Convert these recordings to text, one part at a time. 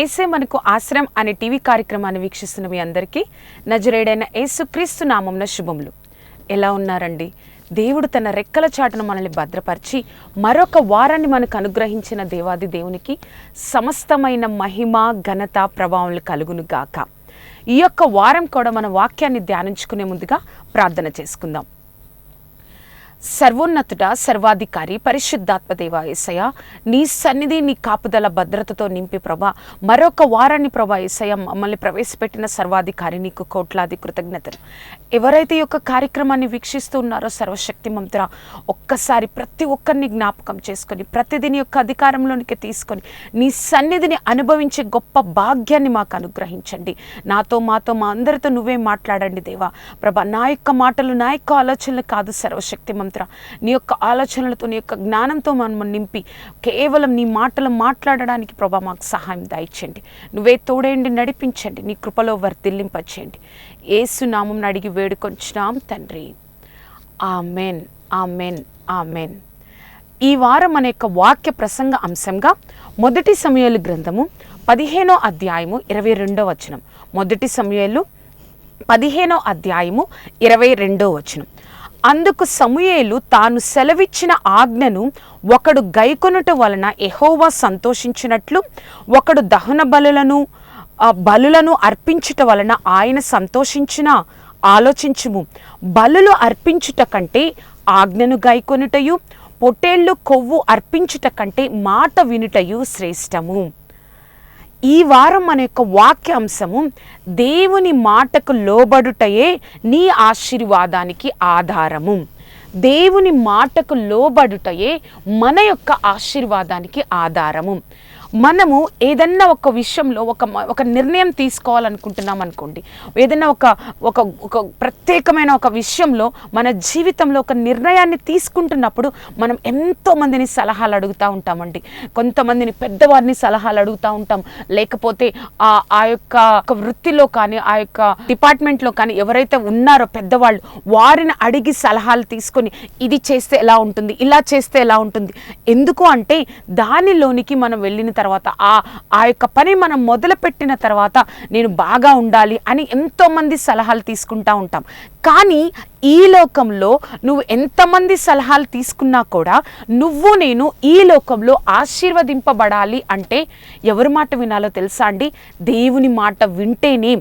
ఏసే మనకు ఆశ్రయం అనే టీవీ కార్యక్రమాన్ని వీక్షిస్తున్న మీ అందరికీ నజరేడైన ఏసుక్రీస్తు నామంన శుభములు. ఎలా ఉన్నారండి? దేవుడు తన రెక్కల చాటును మనల్ని భద్రపరిచి మరొక వారాన్ని మనకు అనుగ్రహించిన దేవాది దేవునికి సమస్తమైన మహిమ ఘనత ప్రభావం కలుగును గాక. ఈ యొక్క వారం కూడా మన వాక్యాన్ని ధ్యానించుకునే ముందుగా ప్రార్థన చేసుకుందాం. సర్వోన్నతుడ సర్వాధికారి పరిశుద్ధాత్మదేవ ఏసయ నీ సన్నిధి నీ కాపుదల భద్రతతో నింపి ప్రభా. మరొక వారాన్ని ప్రభా ఏసయ మమ్మల్ని ప్రవేశపెట్టిన సర్వాధికారి నీకు కోట్లాది కృతజ్ఞతలు. ఎవరైతే ఈ యొక్క కార్యక్రమాన్ని వీక్షిస్తూ ఉన్నారో సర్వశక్తి మంత్ర ఒక్కసారి ప్రతి ఒక్కరిని జ్ఞాపకం చేసుకొని ప్రతిదిని యొక్క అధికారంలోనికి తీసుకొని నీ సన్నిధిని అనుభవించే గొప్ప భాగ్యాన్ని మాకు అనుగ్రహించండి. నాతో మాతో మా అందరితో నువ్వే మాట్లాడండి దేవా. ప్రభా నా యొక్క మాటలు నా యొక్క ఆలోచనలు కాదు సర్వశక్తి మంత్ర నీ యొక్క ఆలోచనలతో నీ యొక్క జ్ఞానంతో మనం నింపి కేవలం నీ మాటలు మాట్లాడడానికి ప్రభా మాకు సహాయం దాయించండి నువ్వే తోడేయండి నడిపించండి నీ కృపలో వర్ధిల్లింపచేయండి. ఏసు నామం అడిగి వేడుకొంచున్నాం తండ్రి. Amen amen amen. ఈ వారం మన యొక్క వాక్య ప్రసంగ అంశంగా మొదటి సమయాలు గ్రంథము పదిహేనో అధ్యాయము ఇరవై రెండో వచనం. మొదటి సమయాలు పదిహేనో అధ్యాయము ఇరవై రెండో వచనం. అందుకు సమూయేలు తాను సెలవిచ్చిన ఆజ్ఞను ఒకడు గైకొనుట వలన ఎహోవా సంతోషించినట్లు ఒకడు దహన బలులను బలులను అర్పించుట వలన ఆయన సంతోషించిన ఆలోచించుము. బలులు అర్పించుట కంటే ఆజ్ఞను గైకొనుటయు పొట్టేళ్ళు కొవ్వు అర్పించుట కంటే మాట వినుటయు శ్రేష్టము. ఈ వారం మన యొక్క వాక్యాంశము దేవుని మాటకు లోబడుటయే నీ ఆశీర్వాదానికి ఆధారము. దేవుని మాటకు లోబడుటయే మన యొక్క ఆశీర్వాదానికి ఆధారము. మనము ఏదన్నా ఒక విషయంలో ఒక ఒక నిర్ణయం తీసుకోవాలనుకుంటున్నాం అనుకోండి ఏదైనా ఒక ఒక ఒక ప్రత్యేకమైన ఒక విషయంలో మన జీవితంలో ఒక నిర్ణయాన్ని తీసుకుంటున్నప్పుడు మనం ఎంతో మందిని సలహాలు అడుగుతూ ఉంటామండి. కొంతమందిని పెద్దవారిని సలహాలు అడుగుతూ ఉంటాం. లేకపోతే ఆ ఆ యొక్క ఒక వృత్తిలో కానీ ఆ యొక్క డిపార్ట్మెంట్లో కానీ ఎవరైతే ఉన్నారో పెద్దవాళ్ళు వారిని అడిగి సలహాలు తీసుకొని ఇది చేస్తే ఎలా ఉంటుంది ఇలా చేస్తే ఎలా ఉంటుంది ఎందుకు అంటే దానిలోనికి మనం వెళ్ళిన తర్వాత ఆ ఆ యొక్క పని మనం మొదలుపెట్టిన తర్వాత నేను బాగా ఉండాలి అని ఎంతోమంది సలహాలు తీసుకుంటా ఉంటాం. కానీ ఈ లోకంలో నువ్వు ఎంతమంది సలహాలు తీసుకున్నా కూడా నువ్వు నేను ఈ లోకంలో ఆశీర్వదింపబడాలి అంటే ఎవరి మాట వినాలో తెలుసా అండి? దేవుని మాట వింటేనే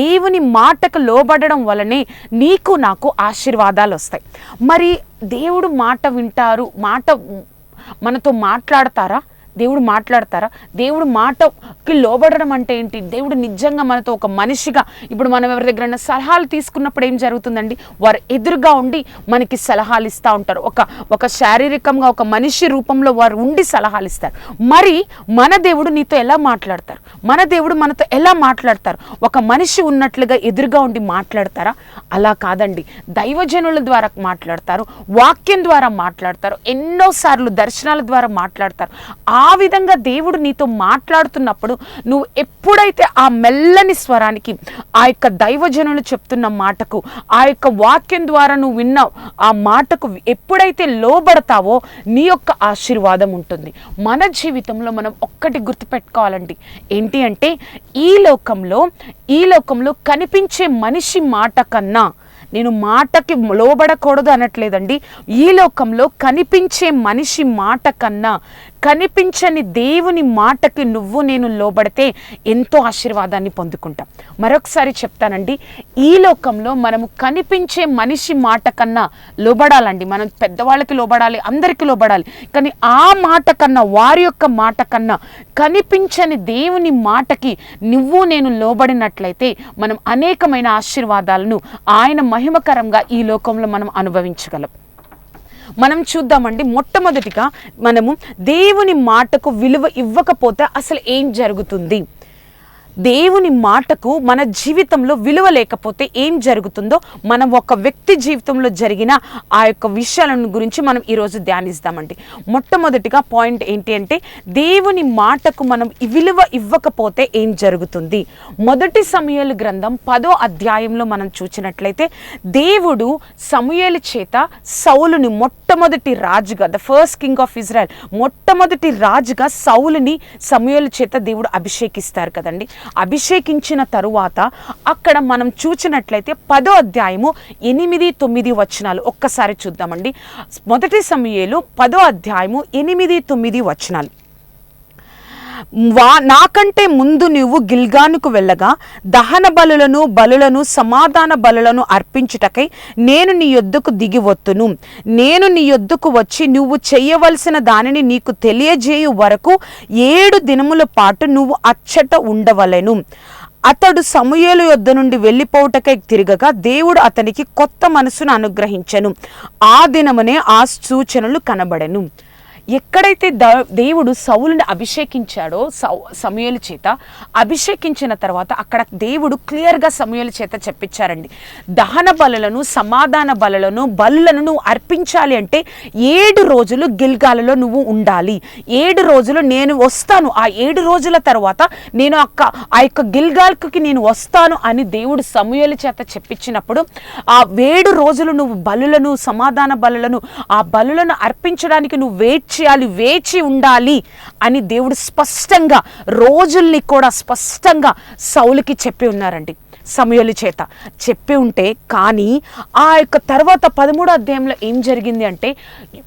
దేవుని మాటకు లోబడడం వలనే నీకు నాకు ఆశీర్వాదాలు వస్తాయి. మరి దేవుడు మాట వింటారు మాట మనతో మాట్లాడతారా? దేవుడు మాట్లాడతారా? దేవుడు మాటకి లోబడడం అంటే ఏంటి? దేవుడు నిజంగా మనతో ఒక మనిషిగా ఇప్పుడు మనం ఎవరి దగ్గర సలహాలు తీసుకున్నప్పుడు ఏం జరుగుతుందండి? వారు ఎదురుగా ఉండి మనకి సలహాలు ఇస్తూ ఉంటారు. ఒక ఒక శారీరకంగా ఒక మనిషి రూపంలో వారు ఉండి సలహాలు ఇస్తారు. మరి మన దేవుడు నీతో ఎలా మాట్లాడతారు? మన దేవుడు మనతో ఎలా మాట్లాడతారు? ఒక మనిషి ఉన్నట్లుగా ఎదురుగా ఉండి మాట్లాడతారా? అలా కాదండి. దైవజనుల ద్వారా మాట్లాడతారు. వాక్యం ద్వారా మాట్లాడతారు. ఎన్నోసార్లు దర్శనాల ద్వారా మాట్లాడతారు. ఆ ఆ విధంగా దేవుడు నీతో మాట్లాడుతున్నప్పుడు నువ్వు ఎప్పుడైతే ఆ మెల్లని స్వరానికి ఆ యొక్క దైవజనులు చెప్తున్న మాటకు ఆ యొక్క వాక్యం ద్వారా నువ్వు విన్నావు ఆ మాటకు ఎప్పుడైతే లోబడతావో నీ యొక్క ఆశీర్వాదం ఉంటుంది. మన జీవితంలో మనం ఒక్కటి గుర్తుపెట్టుకోవాలండి. ఏంటి అంటే ఈ లోకంలో ఈ లోకంలో కనిపించే మనిషి మాట కన్నా నేను మాటకి లోబడకూడదు అనట్లేదండి. ఈ లోకంలో కనిపించే మనిషి మాట కన్నా కనిపించని దేవుని మాటకి నువ్వు నేను లోబడితే ఎంతో ఆశీర్వాదాన్ని పొందుకుంటాం. మరొకసారి చెప్తానండి ఈ లోకంలో మనము కనిపించే మనిషి మాట కన్నా లోబడాలండి. మనం పెద్దవాళ్ళకి లోబడాలి అందరికీ లోబడాలి. కానీ ఆ మాట కన్నా వారి యొక్క మాట కన్నా కనిపించని దేవుని మాటకి నువ్వు నేను లోబడినట్లయితే మనం అనేకమైన ఆశీర్వాదాలను ఆయన మహిమకరంగా ఈ లోకంలో మనం అనుభవించగలం. మనం చూద్దామండి. మొట్టమొదటిగా మనము దేవుని మాటకు విలువ ఇవ్వకపోతే అసలు ఏం జరుగుతుంది? దేవుని మాటకు మన జీవితంలో విలువ లేకపోతే ఏం జరుగుతుందో మనం ఒక వ్యక్తి జీవితంలో జరిగిన ఆ యొక్క విషయాలను గురించి మనం ఈరోజు ధ్యానిస్తామండి. మొట్టమొదటిగా పాయింట్ ఏంటి అంటే దేవుని మాటకు మనం విలువ ఇవ్వకపోతే ఏం జరుగుతుంది? మొదటి సమయాలు గ్రంథం పదో అధ్యాయంలో మనం చూసినట్లయితే దేవుడు సమయాల చేత సౌలుని మొట్టమొదటి రాజుగా the first king of Israel మొట్టమొదటి రాజుగా సౌలుని సమయాల చేత దేవుడు అభిషేకిస్తారు కదండి. అభిషేకించిన తరువాత అక్కడ మనం చూచినట్లయితే పదో అధ్యాయము ఎనిమిది తొమ్మిది వచనాలు. ఒక్కసారి చూద్దామండి. మొదటి సమయంలో పదో అధ్యాయము ఎనిమిది తొమ్మిది వచనాలు. వా నాకంటే ముందు నువ్వు గిల్గానుకు వెళ్ళగా దహన బలులను బలులను సమాధాన బలులను అర్పించుటకై నేను నీ యొద్దకు దిగి వత్తును. నేను నీ యొద్దకు వచ్చి నువ్వు చేయవలసిన దానిని నీకు తెలియజేయు వరకు ఏడు దినముల పాటు నువ్వు అచ్చట ఉండవలెను. అతడు సమూయేలు యొద్ద నుండి వెళ్ళిపోవుటకై తిరగగా దేవుడు అతనికి కొత్త మనసును అనుగ్రహించను. ఆ దినమునే ఆ సూచనలు కనబడెను. ఎక్కడైతే ద దేవుడు సౌలుని అభిషేకించాడో సౌ సమయలు చేత అభిషేకించిన తర్వాత అక్కడ దేవుడు క్లియర్గా సమయల చేత చెప్పించారండి దహన బలులను సమాధాన బలులను బలులను నువ్వు అర్పించాలి అంటే ఏడు రోజులు గిల్గాలలో నువ్వు ఉండాలి. ఏడు రోజులు నేను వస్తాను. ఆ ఏడు రోజుల తర్వాత నేను అక్క ఆ యొక్క గిల్గాల్కి నేను వస్తాను అని దేవుడు సమయల చేత చెప్పించినప్పుడు ఆ ఏడు రోజులు నువ్వు బలులను సమాధాన బలులను ఆ బలులను అర్పించడానికి నువ్వు వెయిట్ చేయాలి వేచి ఉండాలి అని దేవుడు స్పష్టంగా రోజుల్ని కూడా స్పష్టంగా సౌలుకి చెప్పి ఉన్నారండి. సమయలు చేత. చెప్పి ఉంటే కానీ ఆ యొక్క తర్వాత పదమూడో అధ్యాయంలో ఏం జరిగింది అంటే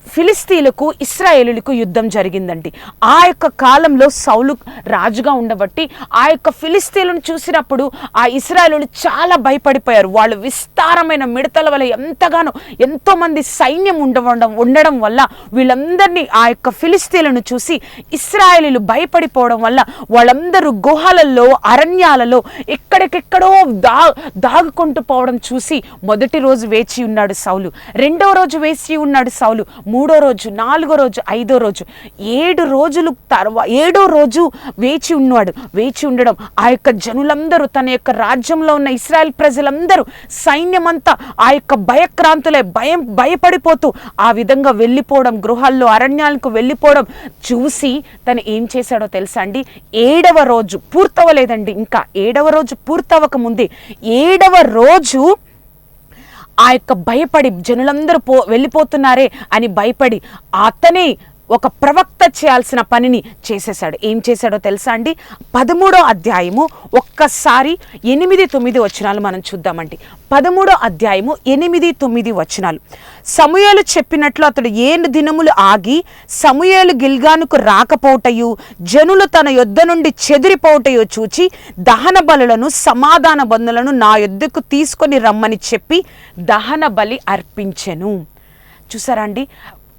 ఫిలిస్తీన్లకు ఇస్రాయేలులకు యుద్ధం జరిగిందండి. ఆ యొక్క కాలంలో సౌలు రాజుగా ఉండబట్టి ఆ యొక్క ఫిలిస్తీన్లను చూసినప్పుడు ఆ ఇస్రాయేలు చాలా భయపడిపోయారు. వాళ్ళు విస్తారమైన మిడతల వల్ల ఎంతగానో ఎంతోమంది సైన్యం ఉండడం ఉండడం వల్ల వీళ్ళందరినీ ఆ యొక్క ఫిలిస్తీన్లను చూసి ఇస్రాయేలీలు భయపడిపోవడం వల్ల వాళ్ళందరూ గుహలలో అరణ్యాలలో ఎక్కడికెక్కడో దా దాగుకుంటూ పోవడం చూసి మొదటి రోజు వేచి ఉన్నాడు సౌలు. రెండో రోజు వేచి ఉన్నాడు సౌలు. మూడో రోజు నాలుగో రోజు ఐదో రోజు. ఏడు రోజులు తర్వాత ఏడో రోజు వేచి ఉన్నాడు. వేచి ఉండడం ఆ యొక్క జనులందరూ తన యొక్క రాజ్యంలో ఉన్న ఇస్రాయల్ ప్రజలందరూ సైన్యమంతా ఆ యొక్క భయక్రాంతులే భయం భయపడిపోతూ ఆ విధంగా వెళ్ళిపోవడం గృహాల్లో అరణ్యాలకు వెళ్ళిపోవడం చూసి తను ఏం చేశాడో తెలుసా అండి? ఏడవ రోజు పూర్తవలేదండి ఇంకా ఏడవ రోజు పూర్తవక ముందు ఏడవ రోజు ఆ యొక్క భయపడి జనులందరూ పో వెళ్ళిపోతున్నారే అని భయపడి అతని ఒక ప్రవక్త చేయాల్సిన పనిని చేసేసాడు ఏం చేశాడో తెలుసా అండి? పదమూడో అధ్యాయము ఒక్కసారి ఎనిమిది తొమ్మిది వచనాలు మనం చూద్దామండి. పదమూడో అధ్యాయము ఎనిమిది తొమ్మిది వచనాలు. సమూయేలు చెప్పినట్లు అతడు ఏడు దినములు ఆగి సమూయేలు గిల్గానుకు రాకపోవటయు జనులు తన యొద్ద నుండి చెదిరిపోవటయో చూచి దహన బలులను సమాధాన బంధులను నా యొద్దకు తీసుకొని రమ్మని చెప్పి దహన బలి అర్పించెను. చూసారా అండి?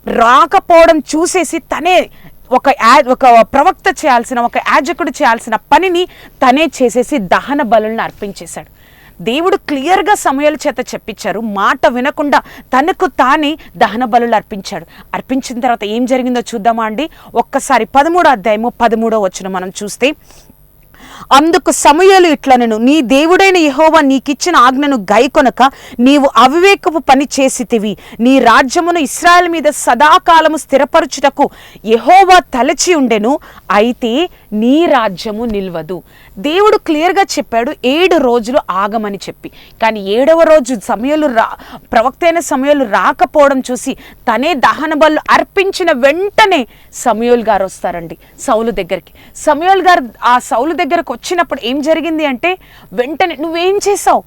రాకపోవడం చూసేసి తనే ఒక యాడ్ ఒక ప్రవక్త చేయాల్సిన ఒక యాజకుడు చేయాల్సిన పనిని తనే చేసేసి దహన బలులను అర్పించేశాడు. దేవుడు క్లియర్గా సమయాల చేత చెప్పించారు. మాట వినకుండా తనకు తానే దహన బలులు అర్పించాడు. అర్పించిన తర్వాత ఏం జరిగిందో చూద్దామా అండి? ఒక్కసారి పదమూడో అధ్యాయము పదమూడో వచ్చిన మనం చూస్తే అందుకు సమయలు ఇట్లనను నీ దేవుడైన యహోవా నీకిచ్చిన ఆజ్ఞను గైకొనక నీవు అవివేకపు పని చేసితివి. నీ రాజ్యమును ఇస్రాయల్ మీద సదాకాలము స్థిరపరచుటకు యహోవా తలచి ఉండెను. అయితే నీ రాజ్యము నిల్వదు. దేవుడు క్లియర్గా చెప్పాడు ఏడు రోజులు ఆగమని చెప్పి. కానీ ఏడవ రోజు సమయాలు రా ప్రవక్తైన సమయాలు రాకపోవడం చూసి తనే దహన బలు అర్పించిన వెంటనే సమయోల్ గారు వస్తారండి సౌలు దగ్గరికి. సమయోల్ గారు ఆ సౌలు దగ్గర వచ్చినప్పుడు ఏం జరిగింది అంటే వెంటనే నువ్వేం చేసావు?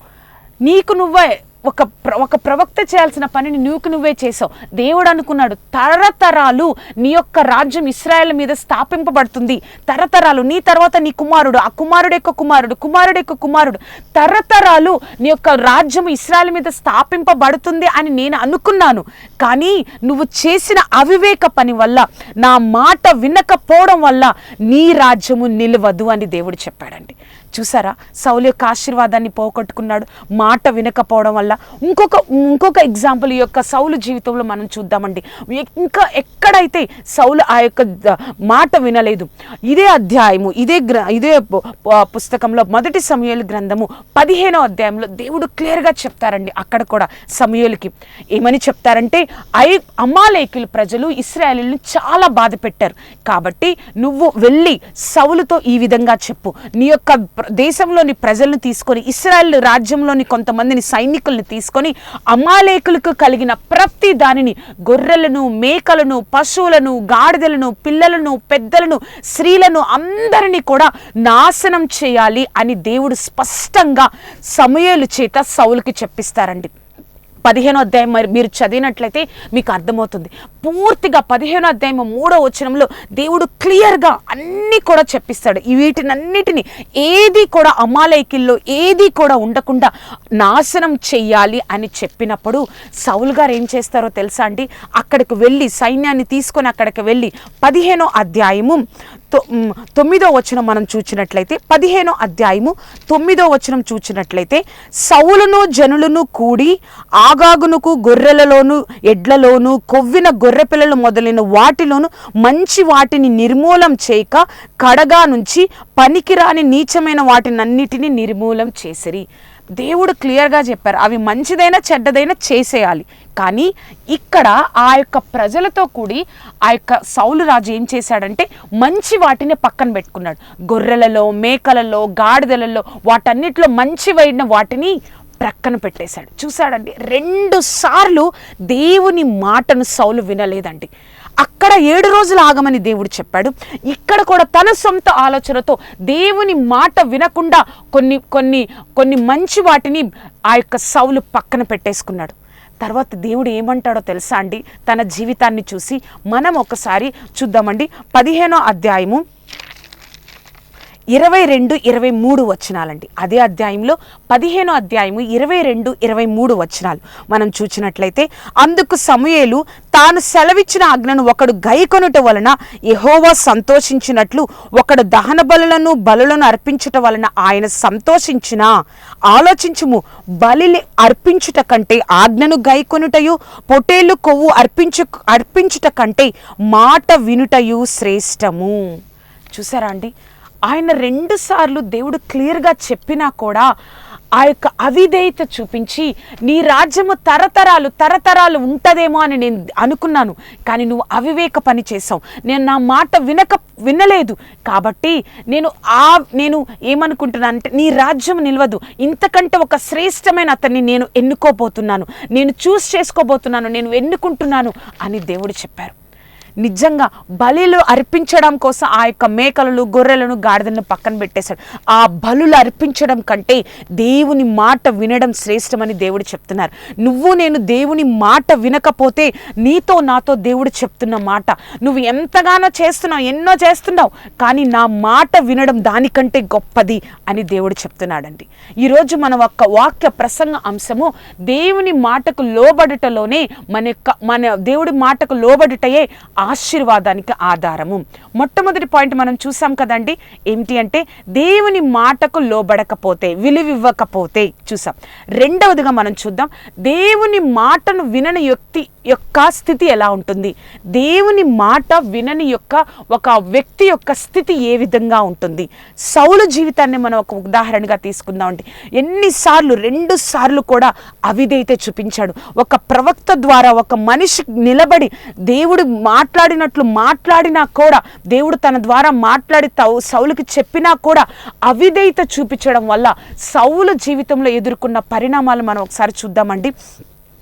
నీకు నువ్వే ఒక ప్ర- ఒక ప్రవక్త చేయాల్సిన పనిని నువ్వుకు నువ్వే చేసావు. దేవుడు అనుకున్నాడు తరతరాలు నీ యొక్క రాజ్యం ఇస్రాయల్ మీద స్థాపింపబడుతుంది. తరతరాలు నీ తర్వాత నీ కుమారుడు ఆ కుమారుడు యొక్క కుమారుడు కుమారుడు యొక్క కుమారుడు. తరతరాలు నీ యొక్క రాజ్యం ఇస్రాయల్ మీద స్థాపింపబడుతుంది అని నేను అనుకున్నాను. కానీ నువ్వు చేసిన అవివేక పని వల్ల నా మాట వినకపోవడం వల్ల నీ రాజ్యము నిలవదు అని దేవుడు చెప్పాడండి. చూసారా? సౌలు యొక్క ఆశీర్వాదాన్ని పోగొట్టుకున్నాడు. మాట వినకపోవడం వల్ల ఇంకొక ఇంకొక ఎగ్జాంపుల్ ఈ యొక్క సౌలు జీవితంలో మనం చూద్దామండి. ఇంకా ఎక్కడైతే సౌలు ఆ యొక్క మాట వినలేదు ఇదే అధ్యాయము ఇదే గ్ర ఇదే పుస్తకంలో మొదటి సమయాలు గ్రంథము పదిహేనో అధ్యాయంలో దేవుడు క్లియర్గా చెప్తారండి. అక్కడ కూడా సమయాలకి ఏమని చెప్తారంటే ఐ అమాలేకులు ప్రజలు ఇస్రాయలీలను చాలా బాధ పెట్టారు కాబట్టి నువ్వు వెళ్ళి సౌలుతో ఈ విధంగా చెప్పు. నీ యొక్క దేశంలోని ప్రజలను తీసుకొని ఇస్రాయల్ రాజ్యంలోని కొంతమందిని సైనికుల్ని తీసుకొని అమాలేకులకు కలిగిన ప్రతి దానిని గొర్రెలను మేకలను పశువులను గాడిదలను పిల్లలను పెద్దలను స్త్రీలను అందరినీ కూడా నాశనం చేయాలి అని దేవుడు స్పష్టంగా సమయలు చేత సౌలుకి చెప్పిస్తారండి. పదిహేనో అధ్యాయం మరి మీరు చదివినట్లయితే మీకు అర్థమవుతుంది. పూర్తిగా పదిహేనో అధ్యాయం మూడో వచనంలో దేవుడు క్లియర్గా అన్నీ కూడా చెప్పిస్తాడు. వీటినన్నిటిని ఏది కూడా అమాలయకిల్లో ఏది కూడా ఉండకుండా నాశనం చెయ్యాలి అని చెప్పినప్పుడు సౌలు గారు ఏం చేస్తారో తెలుసా అండి? అక్కడికి వెళ్ళి సైన్యాన్ని తీసుకొని అక్కడికి వెళ్ళి పదిహేనో అధ్యాయము తొమ్మిదో వచనం మనం చూచినట్లయితే పదిహేనో అధ్యాయము తొమ్మిదో వచనం చూచినట్లయితే సౌలును జనులను కూడి ఆగాగునుకు గొర్రెలలోను ఎడ్లలోను కొవ్విన గొర్రె పిల్లలు మొదలైన వాటిలోను మంచి వాటిని నిర్మూలం చేయక కడగా నుంచి పనికిరాని నీచమైన వాటినన్నిటిని నిర్మూలం చేసిరి. దేవుడు క్లియర్గా చెప్పారు అవి మంచిదైనా చెడ్డదైనా చేసేయాలి. కానీ ఇక్కడ ఆ యొక్క ప్రజలతో కూడి ఆ యొక్క సౌలు రాజు ఏం చేశాడంటే మంచి వాటిని పక్కన పెట్టుకున్నాడు. గొర్రెలలో మేకలలో గాడిదలలో వాటన్నిటిలో మంచి వైన వాటిని ప్రక్కన పెట్టేశాడు. చూశాడండి రెండు సార్లు దేవుని మాటను సౌలు వినలేదండి. అక్కడ ఏడు రోజులు ఆగమని దేవుడు చెప్పాడు. ఇక్కడ కూడా తన సొంత ఆలోచనతో దేవుని మాట వినకుండా కొన్ని కొన్ని కొన్ని మంచి వాటిని ఆ యొక్క సౌలు పక్కన పెట్టేసుకున్నాడు. తర్వాత దేవుడు ఏమంటాడో తెలుసా అండి? తన జీవితాన్ని చూసి మనం ఒకసారి చూద్దామండి. పదిహేనో అధ్యాయము ఇరవై రెండు ఇరవై మూడు వచనాలండి. అదే అధ్యాయంలో పదిహేను అధ్యాయము ఇరవై రెండు ఇరవై మూడు వచనాలు మనం చూచినట్లయితే అందుకు సమూయేలు తాను సెలవిచ్చిన ఆజ్ఞను ఒకడు గైకొనుట వలన యహోవా సంతోషించినట్లు ఒకడు దహన బలులను బలులను అర్పించుట వలన ఆయన సంతోషించిన ఆలోచించుము బలిని అర్పించుట కంటే ఆజ్ఞను గైకొనుటయు పొటేలు కొవ్వు అర్పించు అర్పించుట కంటే మాట వినుటయు శ్రేష్టము. చూసారా అండి? ఆయన రెండు సార్లు దేవుడు క్లియర్గా చెప్పినా కూడా ఆ యొక్క అవిధేయత చూపించి నీ రాజ్యము తరతరాలు తరతరాలు ఉంటదేమో అని నేను అనుకున్నాను కానీ నువ్వు అవివేక పని చేసావు నేను నా మాట వినక వినలేదు. కాబట్టి నేను ఆ నేను ఏమనుకుంటున్నాను అంటే నీ రాజ్యం నిలవదు. ఇంతకంటే ఒక శ్రేష్టమైన అతన్ని నేను ఎన్నుకోబోతున్నాను. నేను చూస్ చేసుకోబోతున్నాను. నేను ఎన్నుకుంటున్నాను అని దేవుడు చెప్పారు. నిజంగా బలిలు అర్పించడం కోసం ఆ యొక్క మేకలను గొర్రెలను గాడిదలను పక్కన పెట్టేశాడు. ఆ బలులు అర్పించడం కంటే దేవుని మాట వినడం శ్రేష్టమని దేవుడు చెప్తున్నారు. నువ్వు నేను దేవుని మాట వినకపోతే నీతో నాతో దేవుడు చెప్తున్న మాట నువ్వు ఎంతగానో చేస్తున్నావు ఎన్నో చేస్తున్నావు కానీ నా మాట వినడం దానికంటే గొప్పది అని దేవుడు చెప్తున్నాడండి. ఈరోజు మన ఒక్క వాక్య ప్రసంగ అంశము దేవుని మాటకు లోబడుటలోనే మన యొక్క మన దేవుడి మాటకు లోబడుటయే ఆశీర్వాదానికి ఆధారము. మొట్టమొదటి పాయింట్ మనం చూసాం కదండి ఏంటి అంటే దేవుని మాటకు లోబడకపోతే విలువివ్వకపోతే చూసాం. రెండవదిగా మనం చూద్దాం దేవుని మాటను వినని వ్యక్తి యొక్క స్థితి ఎలా ఉంటుంది? దేవుని మాట వినని యొక్క ఒక వ్యక్తి యొక్క స్థితి ఏ విధంగా ఉంటుంది? సౌలు జీవితాన్ని మనం ఒక ఉదాహరణగా తీసుకుందామండి ఎన్నిసార్లు రెండు సార్లు కూడా అవిదైతే చూపించాడు. ఒక ప్రవక్త ద్వారా ఒక మనిషి నిలబడి దేవుడు మాట్లాడినట్లు మాట్లాడినా కూడా దేవుడు తన ద్వారా మాట్లాడి తౌ- సౌలుకి చెప్పినా కూడా అవిధేయత చూపించడం వల్ల సౌలు జీవితంలో ఎదుర్కొన్న పరిణామాలు మనం ఒకసారి చూద్దామండి.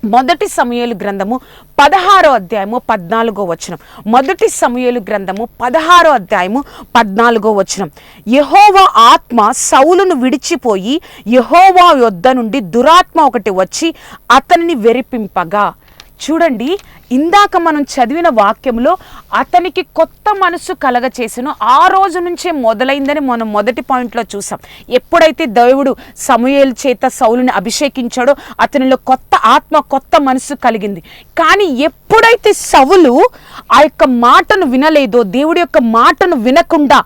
మొదటి సమయలు గ్రంథము పదహారో అధ్యాయము పద్నాలుగో వచనం. మొదటి సమయలు గ్రంథము పదహారో అధ్యాయము పద్నాలుగో వచనం. యహోవా ఆత్మ సౌలును విడిచిపోయి యహోవా యొద్ద నుండి దురాత్మ ఒకటి వచ్చి అతనిని వెరిపింపగా. చూడండి ఇందాక మనం చదివిన వాక్యంలో అతనికి కొత్త మనసు కలగ చేసిన ఆ రోజు నుంచే మొదలైందని మనం మొదటి పాయింట్లో చూసాం. ఎప్పుడైతే దేవుడు సమూహేలు చేత సౌలుని అభిషేకించాడో అతనిలో కొత్త ఆత్మ కొత్త మనసు కలిగింది. కానీ ఎప్పుడైతే సవులు ఆ యొక్క మాటను వినలేదో దేవుడి యొక్క మాటను వినకుండా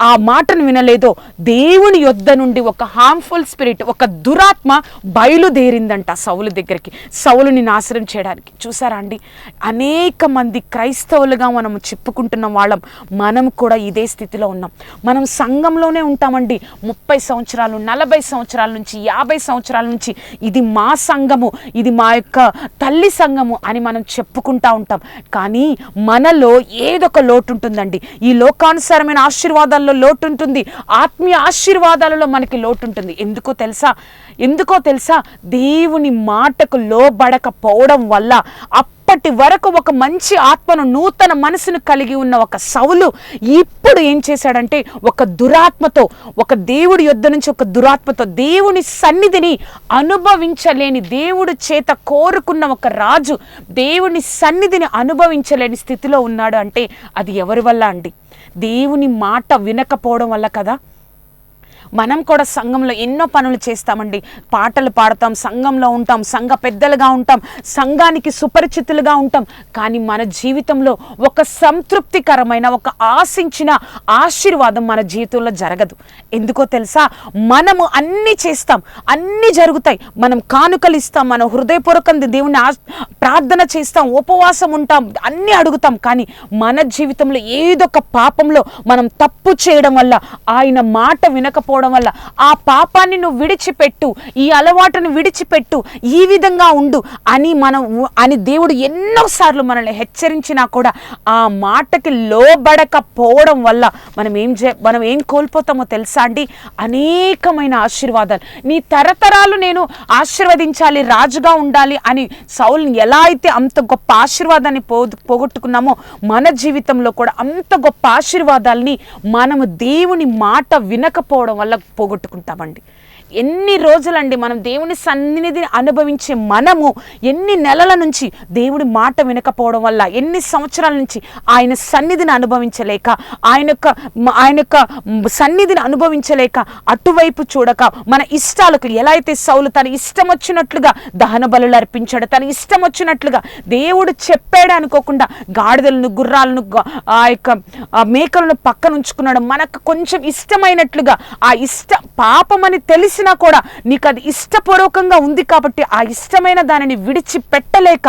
ఆ మాటను వినలేదో దేవుని యొద్ద నుండి ఒక హార్మ్ఫుల్ స్పిరిట్ ఒక దురాత్మ బయలుదేరిందంట సౌలు దగ్గరికి. సౌలుని నాశనం చేయడానికి. చూసారా అండి? అనేక మంది క్రైస్తవులుగా మనం చెప్పుకుంటున్న వాళ్ళం మనం కూడా ఇదే స్థితిలో ఉన్నాం. మనం సంఘంలోనే ఉంటామండి. ముప్పై సంవత్సరాలు నలభై సంవత్సరాల నుంచి యాభై సంవత్సరాల నుంచి ఇది మా సంఘము ఇది మా యొక్క తల్లి సంఘము అని మనం చెప్పుకుంటా ఉంటాం. కానీ మనలో ఏదొక లోటు ఉంటుందండి. ఈ లోకానుసారమైన ఆశీర్వాదాల్లో లోటు ఉంటుంది. ఆత్మీయ ఆశీర్వాదాలలో మనకి లోటు ఉంటుంది. ఎందుకో తెలుసా? ఎందుకో తెలుసా? దేవుని మాటకు లోబడకపోవడం వల్ల అప్పటి వరకు ఒక మంచి ఆత్మను నూతన మనసును కలిగి ఉన్న ఒక సౌలు ఇప్పుడు ఏం చేశాడంటే ఒక దురాత్మతో ఒక దేవుడి యొద్ద నుంచి ఒక దురాత్మతో దేవుని సన్నిధిని అనుభవించలేని దేవుడి చేత కోరుకున్న ఒక రాజు దేవుని సన్నిధిని అనుభవించలేని స్థితిలో ఉన్నాడు అంటే అది ఎవరి వల్ల అండి? దేవుని మాట వినకపోవడం వల్ల కదా? మనం కూడా సంఘంలో ఎన్నో పనులు చేస్తామండి. పాటలు పాడతాం సంఘంలో ఉంటాం సంఘ పెద్దలుగా ఉంటాం సంఘానికి సుపరిచితులుగా ఉంటాం. కానీ మన జీవితంలో ఒక సంతృప్తికరమైన ఒక ఆశించిన ఆశీర్వాదం మన జీవితంలో జరగదు. ఎందుకో తెలుసా? మనము అన్నీ చేస్తాం అన్నీ జరుగుతాయి. మనం కానుకలు ఇస్తాం మనం హృదయపూర్వకంగా దేవుని ప్రార్థన చేస్తాం ఉపవాసం ఉంటాం అన్నీ అడుగుతాం. కానీ మన జీవితంలో ఏదొక పాపంలో మనం తప్పు చేయడం వల్ల ఆయన మాట వినకపోవడం వల్ల ఆ పాపాన్ని నువ్వు విడిచిపెట్టు ఈ అలవాటును విడిచిపెట్టు ఈ విధంగా ఉండు అని మనం అని దేవుడు ఎన్నోసార్లు మనల్ని హెచ్చరించినా కూడా ఆ మాటకి లోబడకపోవడం వల్ల మనం ఏం చే మనం ఏం కోల్పోతామో తెలుసా అండి? అనేకమైన ఆశీర్వాదాలు. నీ తరతరాలు నేను ఆశీర్వదించాలి రాజుగా ఉండాలి అని సౌల్ని ఎలా అయితే అంత గొప్ప ఆశీర్వాదాన్ని పో పోగొట్టుకున్నామో మన జీవితంలో కూడా అంత గొప్ప ఆశీర్వాదాల్ని మనము దేవుని మాట వినకపోవడం వల్ల పోగొట్టుకుంటామండి. ఎన్ని రోజులండి మనం దేవుని సన్నిధిని అనుభవించే మనము ఎన్ని నెలల నుంచి దేవుడి మాట వినకపోవడం వల్ల ఎన్ని సంవత్సరాల నుంచి ఆయన సన్నిధిని అనుభవించలేక ఆయన యొక్క ఆయన యొక్క సన్నిధిని అనుభవించలేక అటువైపు చూడక మన ఇష్టాలకు ఎలా అయితే సౌలు తన ఇష్టం వచ్చినట్లుగా దహన బలులు అర్పించాడు తన ఇష్టం వచ్చినట్లుగా దేవుడు చెప్పాడు అనుకోకుండా గాడిదలను గుర్రాలను ఆ యొక్క మేకలను పక్కన ఉంచుకున్నాడు మనకు కొంచెం ఇష్టమైనట్లుగా ఆ ఇష్ట పాపమని తెలిసినా కూడా నీకు అది ఇష్టపూర్వకంగా ఉంది కాబట్టి ఆ ఇష్టమైన దానిని విడిచిపెట్టలేక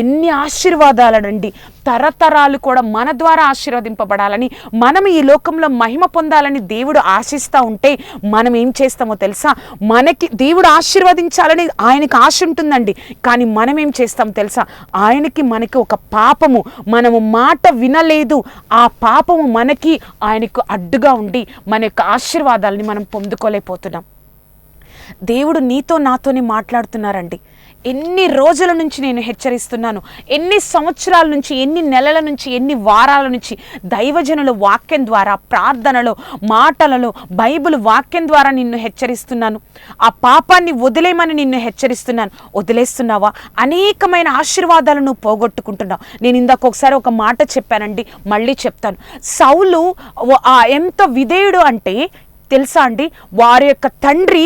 ఎన్ని ఆశీర్వాదాలనండి. తరతరాలు కూడా మన ద్వారా ఆశీర్వదింపబడాలని మనం ఈ లోకంలో మహిమ పొందాలని దేవుడు ఆశిస్తూ ఉంటే మనం ఏం చేస్తామో తెలుసా? మనకి దేవుడు ఆశీర్వదించాలని ఆయనకి ఆశ ఉంటుందండి. కానీ మనం ఏం చేస్తాం తెలుసా? ఆయనకి మనకి ఒక పాపము మనము మాట వినలేదు. ఆ పాపము మనకి ఆయనకు అడ్డుగా ఉండి మన యొక్క ఆశీర్వాదాలని మనం పొందుకోలేకపోతున్నాం. దేవుడు నీతో నాతోనే మాట్లాడుతున్నారండి. ఎన్ని రోజుల నుంచి నేను హెచ్చరిస్తున్నాను ఎన్ని సంవత్సరాల నుంచి ఎన్ని నెలల నుంచి ఎన్ని వారాల నుంచి దైవజనుల వాక్యం ద్వారా ప్రార్థనలో మాటలలో బైబిల్ వాక్యం ద్వారా నిన్ను హెచ్చరిస్తున్నాను. ఆ పాపాన్ని వదిలేయమని నిన్ను హెచ్చరిస్తున్నాను. వదిలేస్తున్నావా? అనేకమైన ఆశీర్వాదాలను పోగొట్టుకుంటున్నావు. నేను ఇందాక ఒకసారి ఒక మాట చెప్పానండి మళ్ళీ చెప్తాను. సౌలు ఆ ఎంత విధేయుడు అంటే తెలుసా అండి? వారి యొక్క తండ్రి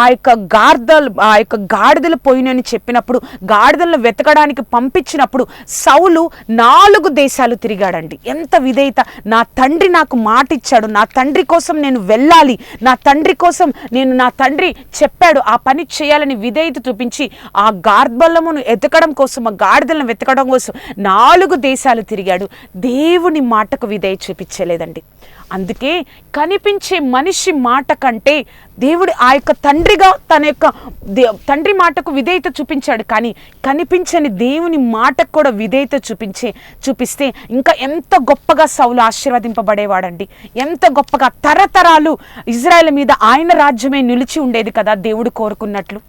ఆ యొక్క గార్దలు ఆ యొక్క గాడిదలు పోయినని చెప్పినప్పుడు గాడిదలను వెతకడానికి పంపించినప్పుడు సౌలు నాలుగు దేశాలు తిరిగాడండి. ఎంత విధేయత! నా తండ్రి నాకు మాట ఇచ్చాడు నా తండ్రి కోసం నేను వెళ్ళాలి. నా తండ్రి కోసం నేను నా తండ్రి చెప్పాడు. ఆ పని చేయాలని విధేయత చూపించి ఆ గార్బలమును ఎతకడం కోసం ఆ గాడిదలను వెతకడం కోసం నాలుగు దేశాలు తిరిగాడు. దేవుని మాటకు విధేయ చూపించలేదండి. అందుకే కనిపించే మనిషి మాట కంటే దేవుడు ఆ యొక్క తండ్రిగా తన యొక్క దే- తండ్రి మాటకు విధేయత చూపించాడు. కానీ కనిపించని దేవుని మాటకు కూడా విధేయత చూపించే చూపిస్తే ఇంకా ఎంత గొప్పగా సౌలు ఆశీర్వదింపబడేవాడండి. ఎంత గొప్పగా తరతరాలు ఇజ్రాయెల్ మీద ఆయన రాజ్యమే నిలిచి ఉండేది కదా దేవుడు కోరుకున్నట్లు.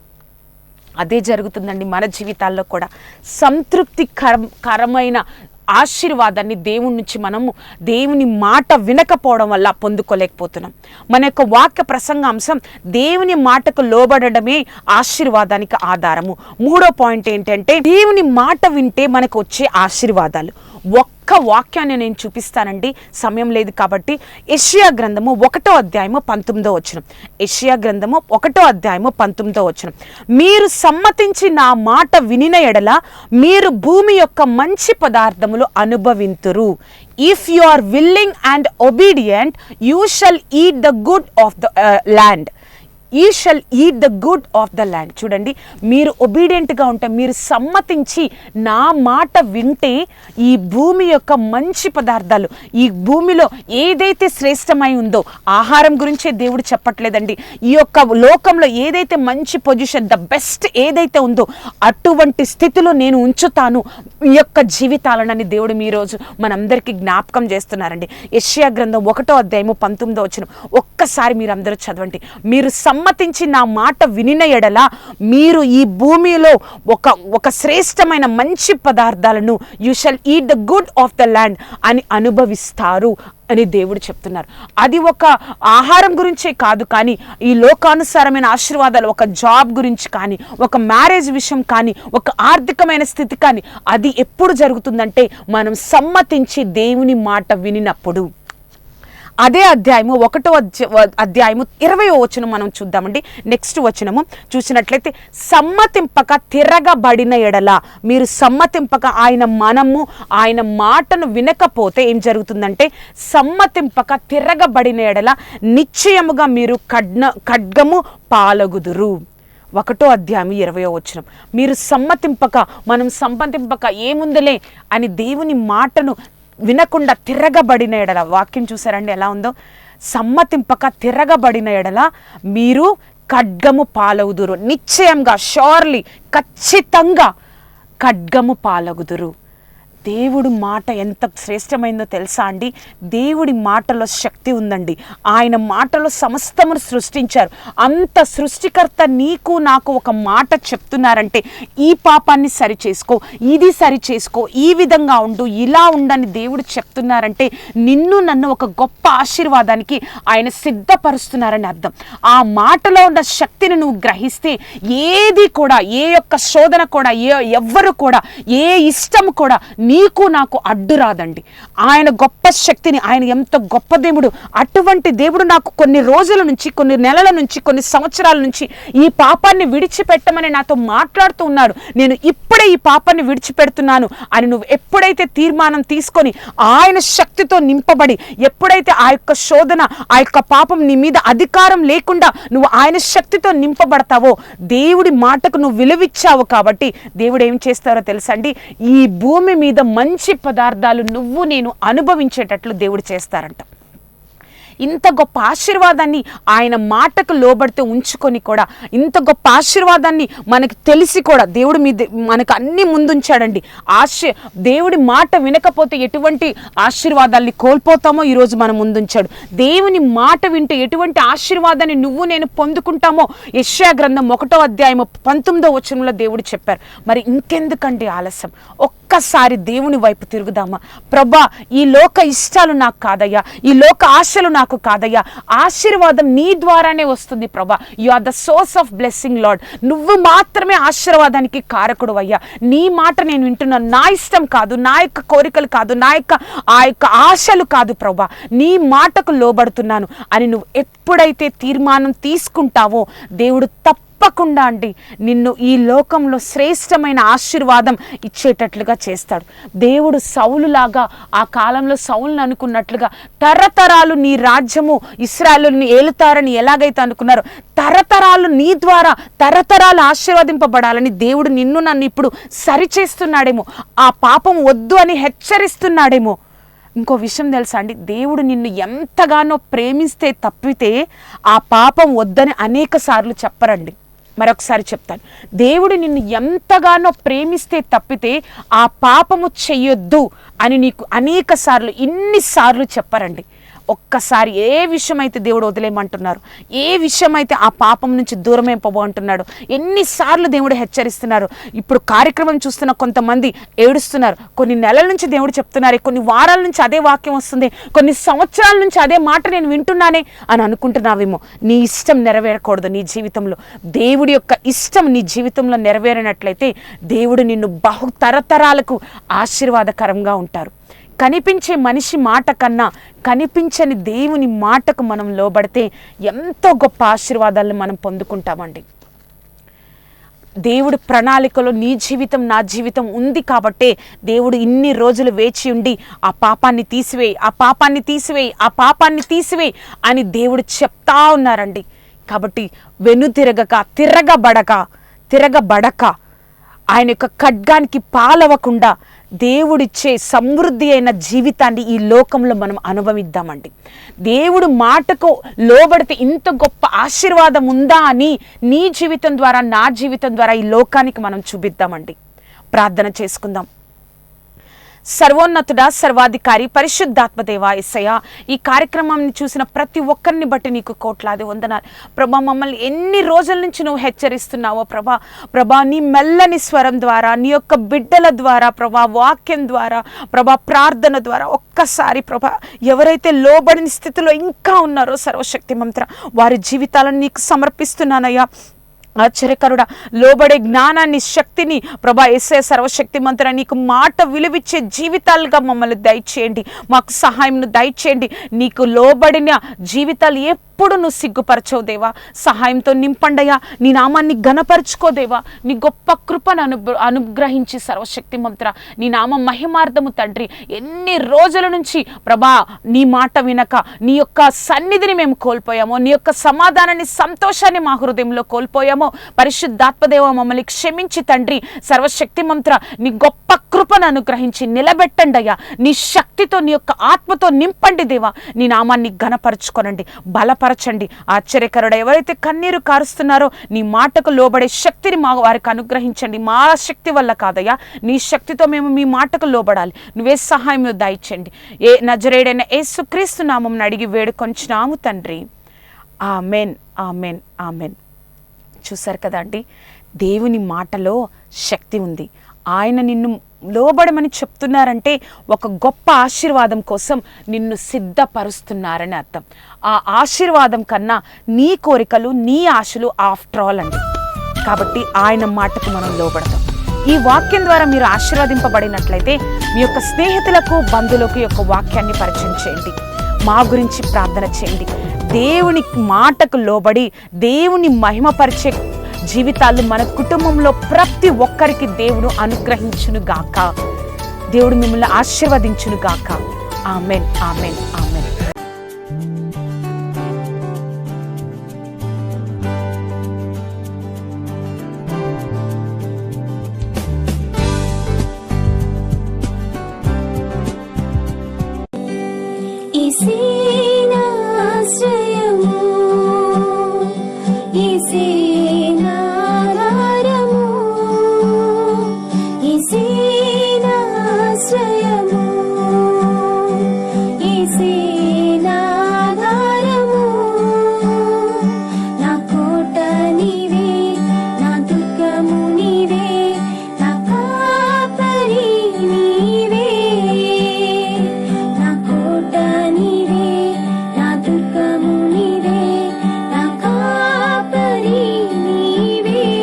అదే జరుగుతుందండి మన జీవితాల్లో కూడా. సంతృప్తి కరం కరమైన ఆశీర్వాదాన్ని దేవుని నుంచి మనము దేవుని మాట వినకపోవడం వల్ల పొందుకోలేకపోతున్నాం. మన యొక్క వాక్య ప్రసంగాంశం దేవుని మాటకు లోబడడమే ఆశీర్వాదానికి ఆధారము. మూడో పాయింట్ ఏంటంటే దేవుని మాట వింటే మనకు వచ్చే ఆశీర్వాదాలు. ఒక్క వాక్యాన్ని నేను చూపిస్తానండి. సమయం లేదు కాబట్టి. ఎషియా గ్రంథము ఒకటో అధ్యాయము పంతొమ్మిదో వచనం. ఏషియా గ్రంథము ఒకటో అధ్యాయము పంతొమ్మిదో వచనం. మీరు సమ్మతించి నా మాట వినిన ఎడల మీరు భూమి యొక్క మంచి పదార్థములు అనుభవింతురు. If you are willing and obedient you shall eat the good of the land ye shall eat the good of the land చూడండి మీరు ఒబీడియంట్గా ఉంటే మీరు సమ్మతించి నా మాట వింటే ఈ భూమి యొక్క మంచి పదార్థాలు ఈ భూమిలో ఏదైతే శ్రేష్టమై ఉందో ఆహారం గురించే దేవుడు చెప్పట్లేదండి. ఈ యొక్క లోకంలో ఏదైతే మంచి పొజిషన్ ద బెస్ట్ ఏదైతే ఉందో అటువంటి స్థితిలో నేను ఉంచుతాను ఈ యొక్క జీవితాలనని దేవుడు మీ రోజు మనందరికీ జ్ఞాపకం చేస్తున్నారండి. యష్యా గ్రంథం ఒకటో అధ్యాయము పంతొమ్మిదో వచ్చిన ఒక్కసారి మీరు అందరూ చదవండి. మీరు సమ్మతించి నా మాట వినిన ఎడల మీరు ఈ భూమిలో ఒక ఒక శ్రేష్టమైన మంచి పదార్థాలను you shall eat the good of the land అని అనుభవిస్తారు అని దేవుడు చెప్తున్నారు. అది ఒక ఆహారం గురించే కాదు కానీ ఈ లోకానుసారమైన ఆశీర్వాదాలు ఒక జాబ్ గురించి కానీ ఒక మ్యారేజ్ విషయం కానీ ఒక ఆర్థికమైన స్థితి కానీ అది ఎప్పుడు జరుగుతుందంటే మనం సమ్మతించి దేవుని మాట వినినప్పుడు. అదే అధ్యాయము ఒకటో అధ్య- అధ్యాయము ఇరవయో వచనం మనం చూద్దామండి. నెక్స్ట్ వచనము చూసినట్లయితే సమ్మతింపక తిరగబడిన ఎడల మీరు సమ్మతింపక ఆయన మనము ఆయన మాటను వినకపోతే ఏం జరుగుతుందంటే సమ్మతింపక తిరగబడిన ఎడల నిశ్చయముగా మీరు ఖడ్న ఖడ్గము పాలగుదురు. ఒకటో అధ్యాయం ఇరవయో వచనం. మీరు సమ్మతింపక మనం సమ్మతింపక ఏముందలే అని దేవుని మాటను వినకుండా తిరగబడిన ఎడల వాక్యం చూసారండి ఎలా ఉందో? సమ్మతింపక తిరగబడిన ఎడల మీరు ఖడ్గము పాలవుదురు. నిశ్చయంగా షోర్లీ ఖచ్చితంగా ఖడ్గము పాలగుదురు. దేవుడు మాట ఎంత శ్రేష్టమైందో తెలుసా అండి? దేవుడి మాటలో శక్తి ఉందండి. ఆయన మాటలో సమస్తమును సృష్టించారు. అంత సృష్టికర్త నీకు నాకు ఒక మాట చెప్తున్నారంటే ఈ పాపాన్ని సరి చేసుకో ఇది సరి చేసుకో ఈ విధంగా ఉండు ఇలా ఉండని దేవుడు చెప్తున్నారంటే నిన్ను నన్ను ఒక గొప్ప ఆశీర్వాదానికి ఆయన సిద్ధపరుస్తున్నారని అర్థం. ఆ మాటలో ఉన్న శక్తిని నువ్వు గ్రహిస్తే ఏది కూడా ఏ యొక్క శోధన కూడా ఏ ఎవ్వరు కూడా ఏ ఇష్టం కూడా నీకు నాకు అడ్డు రాదండి. ఆయన గొప్ప శక్తిని ఆయన ఎంత గొప్ప దేవుడు అటువంటి దేవుడు నాకు కొన్ని రోజుల నుంచి కొన్ని నెలల నుంచి కొన్ని సంవత్సరాల నుంచి ఈ పాపాన్ని విడిచిపెట్టమని నాతో మాట్లాడుతూ ఉన్నాడు. నేను ఇప్పుడే ఈ పాపాన్ని విడిచిపెడుతున్నాను. అని నువ్వు ఎప్పుడైతే తీర్మానం తీసుకొని ఆయన శక్తితో నింపబడి ఎప్పుడైతే ఆ యొక్క శోధన ఆ యొక్క పాపం నీ మీద అధికారం లేకుండా నువ్వు ఆయన శక్తితో నింపబడతావో దేవుడి మాటకు నువ్వు విలువిచ్చావు కాబట్టి దేవుడు ఏం చేస్తారో తెలుసండి ఈ భూమి మీద మంచి పదార్థాలు నువ్వు నేను అనుభవించేటట్లు దేవుడు చేస్తారంట. ఇంత గొప్ప ఆశీర్వాదాన్ని ఆయన మాటకు లోబడితే ఉంచుకొని కూడా ఇంత గొప్ప ఆశీర్వాదాన్ని మనకి తెలిసి కూడా దేవుడు మీ మనకు అన్ని ముందుంచాడండి. ఆశ దేవుడి మాట వినకపోతే ఎటువంటి ఆశీర్వాదాన్ని కోల్పోతామో ఈరోజు మనం ముందుంచాడు. దేవుని మాట వింటే ఎటువంటి ఆశీర్వాదాన్ని నువ్వు నేను పొందుకుంటామో యశ్యా గ్రంథం ఒకటో అధ్యాయము పంతొమ్మిదో వచనంలో దేవుడు చెప్పారు. మరి ఇంకెందుకండి ఆలస్యం? ఒక్కసారి దేవుని వైపు తిరుగుదామా? ప్రభా ఈ లోక ఇష్టాలు నాకు కాదయ్యా. ఈ లోక ఆశలు నాకు కాదయ్యా. ఆశీర్వాదం నీ ద్వారానే వస్తుంది ప్రభా. You are the source of blessing lord నువ్వు మాత్రమే ఆశీర్వాదానికి కారకుడు అయ్యా. నీ మాట నేను వింటున్నాను నా ఇష్టం కాదు నా యొక్క కోరికలు కాదు నా యొక్క ఆ యొక్క ఆశలు కాదు ప్రభా. నీ మాటకు లోబడుతున్నాను అని నువ్వు ఎప్పుడైతే తీర్మానం తీసుకుంటావో దేవుడు తప్ప తప్పకుండా అండి. నిన్ను ఈ లోకంలో శ్రేష్టమైన ఆశీర్వాదం ఇచ్చేటట్లుగా చేస్తాడు. దేవుడు సౌలులాగా ఆ కాలంలో సౌలుని అనుకున్నట్లుగా తరతరాలు నీ రాజ్యము ఇస్రాయలుని ఏలుతారని ఎలాగైతే అనుకున్నారో తరతరాలు నీ ద్వారా తరతరాలు ఆశీర్వదింపబడాలని దేవుడు నిన్ను నన్ను ఇప్పుడు సరిచేస్తున్నాడేమో. ఆ పాపం వద్దు అని హెచ్చరిస్తున్నాడేమో. ఇంకో విషయం తెలుసా అండి? దేవుడు నిన్ను ఎంతగానో ప్రేమిస్తే తప్పితే ఆ పాపం వద్దని అనేక సార్లు చెప్పరండి. మరొకసారి చెప్తాను. దేవుడు నిన్ను ఎంతగానో ప్రేమిస్తే తప్పితే ఆ పాపము చెయ్యొద్దు అని నీకు అనేక సార్లు ఇన్నిసార్లు చెప్పరండి. ఒక్కసారి ఏ విషయమైతే దేవుడు వదిలేయమంటున్నారు ఏ విషయమైతే ఆ పాపం నుంచి దూరమైపోబోంటున్నాడు ఎన్నిసార్లు దేవుడు హెచ్చరిస్తున్నారు. ఇప్పుడు కార్యక్రమం చూస్తున్న కొంతమంది ఏడుస్తున్నారు. కొన్ని నెలల నుంచి దేవుడు చెప్తున్నారు కొన్ని వారాల నుంచి అదే వాక్యం వస్తుంది కొన్ని సంవత్సరాల నుంచి అదే మాట నేను వింటున్నానే అని అనుకుంటున్నావేమో. నీ ఇష్టం నెరవేరకూడదు నీ జీవితంలో. దేవుడి యొక్క ఇష్టం నీ జీవితంలో నెరవేరినట్లయితే దేవుడు నిన్ను బహు తరతరాలకు ఆశీర్వాదకరంగా ఉంటారు. కనిపించే మనిషి మాట కన్నా కనిపించని దేవుని మాటకు మనం లోబడితే ఎంతో గొప్ప ఆశీర్వాదాలను మనం పొందుకుంటామండి. దేవుడు ప్రణాళికలో నీ జీవితం నా జీవితం ఉంది కాబట్టే దేవుడు ఇన్ని రోజులు వేచి ఉండి ఆ పాపాన్ని తీసివేయి ఆ పాపాన్ని తీసివేయి ఆ పాపాన్ని తీసివేయి అని దేవుడు చెప్తా ఉన్నారండి. కాబట్టి వెనుతిరగక తిరగబడక తిరగబడక ఆయన యొక్క ఖడ్గానికి పాలవకుండా దేవుడిచ్చే సమృద్ధి అయిన జీవితాన్ని ఈ లోకంలో మనం అనుభవిద్దామండి. దేవుడు మాటకు లోబడితే ఇంత గొప్ప ఆశీర్వాదం ఉందా అని నీ జీవితం ద్వారా నా జీవితం ద్వారా ఈ లోకానికి మనం చూపిద్దామండి. ప్రార్థన చేసుకుందాం. సర్వోన్నతుడ సర్వాధికారి పరిశుద్ధాత్మదేవ ఎస్సయ్య ఈ కార్యక్రమాన్ని చూసిన ప్రతి ఒక్కరిని బట్టి నీకు కోట్లాది వందనాలు. ప్రభా మమ్మల్ని ఎన్ని రోజుల నుంచి నువ్వు హెచ్చరిస్తున్నావో ప్రభా. ప్రభా నీ మెల్లని స్వరం ద్వారా నీ యొక్క బిడ్డల ద్వారా ప్రభా వాక్యం ద్వారా ప్రభా ప్రార్థన ద్వారా ఒక్కసారి ప్రభా ఎవరైతే లోబడిన స్థితిలో ఇంకా ఉన్నారో సర్వశక్తి మంత్ర వారి జీవితాలను నీకు సమర్పిస్తున్నానయ్యా. ఆశ్చర్యకరుడా. లోబడే జ్ఞానాన్ని శక్తిని ప్రభా ఎస్ఏ సర్వశక్తి మంత్ర నీకు మాట విలువిచ్చే జీవితాలుగా మమ్మల్ని దయచేయండి. మాకు సహాయంను దయచేయండి. నీకు లోబడిన జీవితాలు ఏ ఎప్పుడు నువ్వు సిగ్గుపరచవు దేవా. సహాయంతో నింపండయా నీ నామాన్ని గనపరుచుకో దేవా. నీ గొప్ప కృపను అను అనుగ్రహించి సర్వశక్తి మంత్ర నీ నామ మహిమార్థము తండ్రి. ఎన్ని రోజుల నుంచి ప్రభా నీ మాట వినక నీ యొక్క సన్నిధిని మేము కోల్పోయామో నీ యొక్క సమాధానాన్ని సంతోషాన్ని మా హృదయంలో కోల్పోయామో పరిశుద్ధాత్మదేవ మమ్మల్ని క్షమించి తండ్రి సర్వశక్తి మంత్ర నీ గొప్ప కృపను అనుగ్రహించి నిలబెట్టండి అయ్యా నీ శక్తితో నీ యొక్క ఆత్మతో నింపండి దేవా. నీ నామాన్ని ఘనపరచుకొనండి. బలపరచండి ఆశ్చర్యకరుడు ఎవరైతే కన్నీరు కారుస్తున్నారో నీ మాటకు లోబడే శక్తిని మా వారికి అనుగ్రహించండి. మా శక్తి వల్ల కాదయ్యా నీ శక్తితో మేము మీ మాటకు లోబడాలి. నువ్వే సహాయం దయచండి ఏ నజరేడైన ఏసుక్రీస్తు నామం అడిగి వేడుకొంచినాము తండ్రి. Amen amen amen. చూశారు కదా అండి దేవుని మాటలో శక్తి ఉంది. ఆయన నిన్ను లోబడమని చెప్తున్నారంటే ఒక గొప్ప ఆశీర్వాదం కోసం నిన్ను సిద్ధపరుస్తున్నారని అర్థం. ఆ ఆశీర్వాదం కన్నా నీ కోరికలు నీ ఆశలు ఆఫ్టర్ ఆల్ అండి. కాబట్టి ఆయన మాటకు మనం లోబడతాం. ఈ వాక్యం ద్వారా మీరు ఆశీర్వదింపబడినట్లయితే మీ యొక్క స్నేహితులకు బంధువులకు యొక్క వాక్యాన్ని పరిచయం చేయండి. మా గురించి ప్రార్థన చేయండి. దేవుని మాటకు లోబడి దేవుని మహిమపరిచే జీవితాలు మన కుటుంబంలో ప్రతి ఒక్కరికి దేవుడు అనుగ్రహించును గాక దేవుడు మిమ్మల్ని ఆశీర్వదించును గాక ఆమెన్ ఆమెన్ ఆమెన్.